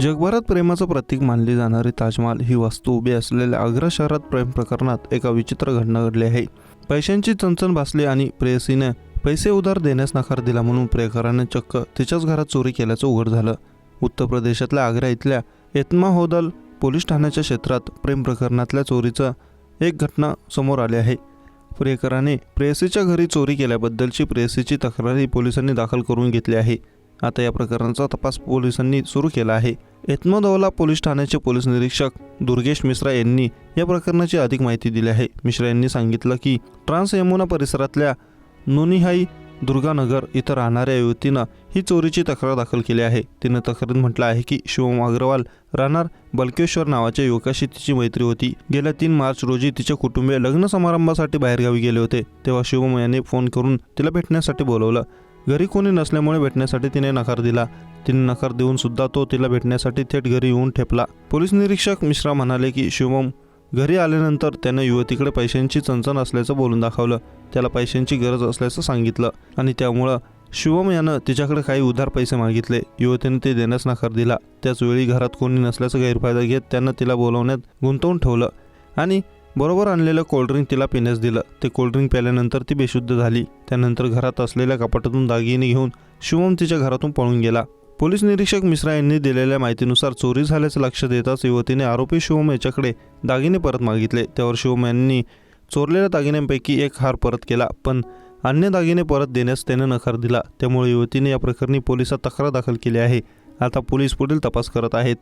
जगभरात प्रेमाचं प्रतीक मानली जाणारी ताजमहाल ही वास्तू उभी असलेल्या आग्रा शहरात प्रेम प्रकरणात एका विचित्र घटना घडली आहे. पैशांची चणचण भासली आणि प्रेयसीने पैसे उधार देण्यास नकार दिला म्हणून प्रियकराने चक्क तिच्याच घरात चोरी केल्याचं उघड झालं. उत्तर प्रदेशातल्या आग्रा इथल्या यत्मा होदल पोलीस ठाण्याच्या क्षेत्रात प्रेम प्रकरणातल्या चोरीचं एक घटना समोर आली आहे. प्रियकराने प्रेयसीच्या घरी चोरी केल्याबद्दलची प्रेयसीची तक्रारही पोलिसांनी दाखल करून घेतली आहे. आता या प्रकरणाचा तपास पोलिसांनी सुरू केला आहे. एत्मदौला पोलीस ठाण्याचे पोलीस निरीक्षक दुर्गेश मिश्रा यांनी या प्रकरणाची अधिक माहिती दिली आहे. मिश्रा यांनी सांगितलं की ट्रान्स यमुना परिसरातल्या नोनिहाई दुर्गानगर इथं राहणाऱ्या युवतीनं ही चोरीची तक्रार दाखल केली आहे. तिनं तक्रारीत म्हटलं आहे की शिवम अग्रवाल राहणार बलकेश्वर नावाच्या युवकाशी तिची मैत्री होती. गेल्या तीन मार्च रोजी तिचे कुटुंबीय लग्न समारंभासाठी बाहेरगावी गेले होते. तेव्हा शिवम याने फोन करून तिला भेटण्यासाठी बोलवलं. घरी कोणी नसल्यामुळे भेटण्यासाठी तिने नकार दिला. तिने नकार देऊन सुद्धा तो तिला भेटण्यासाठी थेट घरी येऊन ठेपला. पोलीस निरीक्षक मिश्रा म्हणाले की शिवम घरी आल्यानंतर त्यानं युवतीकडे पैशांची चणचण असल्याचं बोलून दाखवलं. त्याला पैशांची गरज असल्याचं सांगितलं आणि त्यामुळं शिवम यानं तिच्याकडे काही उधार पैसे मागितले. युवतीने ते देण्यास नकार दिला. त्याचवेळी घरात कोणी नसल्याचा गैरफायदा घेत त्यानं तिला बोलवण्यात गुंतवून ठेवलं आणि बरोबर आणलेलं कोल्ड्रिंक तिला पिण्यास दिलं. ते कोल्ड्रिंक प्याल्यानंतर ती बेशुद्ध झाली. त्यानंतर घरात असलेल्या कपाटातून दागिने घेऊन शिवम तिच्या घरातून पळून गेला. पोलीस निरीक्षक मिश्रा यांनी दिलेल्या माहितीनुसार चोरी झाल्याचं लक्षात येताच युवतीने आरोपी शिवम याच्याकडे दागिने परत मागितले. त्यावर शिवम यांनी चोरलेल्या दागिन्यांपैकी एक हार परत केला पण अन्य दागिने परत देण्यास त्याने नकार दिला. त्यामुळे युवतीने या प्रकरणी पोलिसात तक्रार दाखल केली आहे. आता पोलीस पुढील तपास करत आहेत.